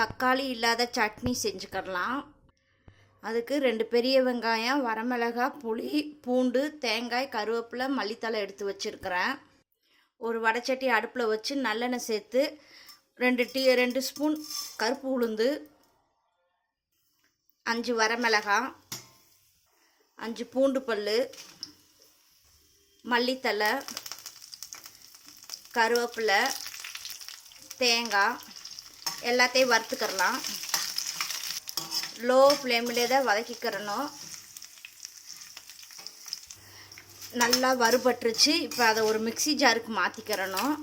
தக்காளி இல்லாத சட்னி செஞ்சுக்கிடலாம் அதுக்கு ரெண்டு பெரிய வெங்காயம் வரமிளகாய் புளி பூண்டு தேங்காய் கருவேப்பிலை மல்லித்தழை எடுத்து வச்சுருக்கிறேன். ஒரு வடைச்சட்டி அடுப்பில் வச்சு நல்லெண்ணெய் சேர்த்து ரெண்டு டீ ரெண்டு ஸ்பூன் கருப்பு உளுந்து அஞ்சு வரமிளகாய் அஞ்சு பூண்டு பல் மல்லித்தழை கருவேப்பிலை தேங்காய் எல்லாத்தையும் வறுத்துக்கிறலாம். லோ ஃப்ளேமிலே தான் வதக்கிக்கிறணும். நல்லா வறுபட்டுருச்சு. இப்போ அதை ஒரு மிக்ஸி ஜாருக்கு மாற்றிக்கிறணும்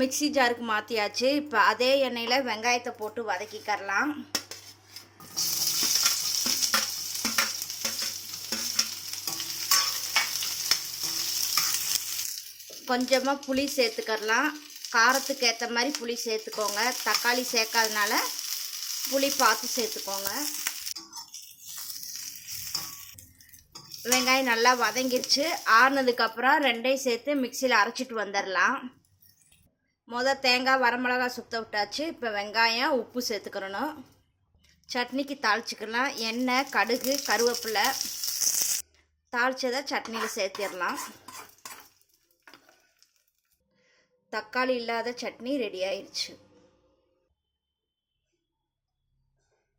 மிக்ஸி ஜாருக்கு மாற்றியாச்சு இப்போ அதே எண்ணெயில் வெங்காயத்தை போட்டு வதக்கிக்கிறலாம். கொஞ்சமாக புளி சேர்த்துக்கரலாம் காரத்துக்கு ஏற்ற மாதிரி புளி சேர்த்துக்கோங்க. தக்காளி சேர்க்காதனால புளி பார்த்து சேர்த்துக்கோங்க. வெங்காயம் நல்லா வதங்கிருச்சு. ஆறுனதுக்கப்புறம் ரெண்டையும் சேர்த்து மிக்சியில் அரைச்சிட்டு வந்துடலாம். மொதல் தேங்காய் வரமிளகா சுத்த விட்டாச்சு. இப்போ வெங்காயம் உப்பு சேர்த்துக்கிறணும் சட்னிக்கு தாளிச்சிக்கலாம். எண்ணெய் கடுகு கருவேப்பிலை. தாளிச்சதை சட்னியில் சேர்த்திடலாம். தக்காளி இல்லாத சட்னி ரெடி ஆயிடுச்சு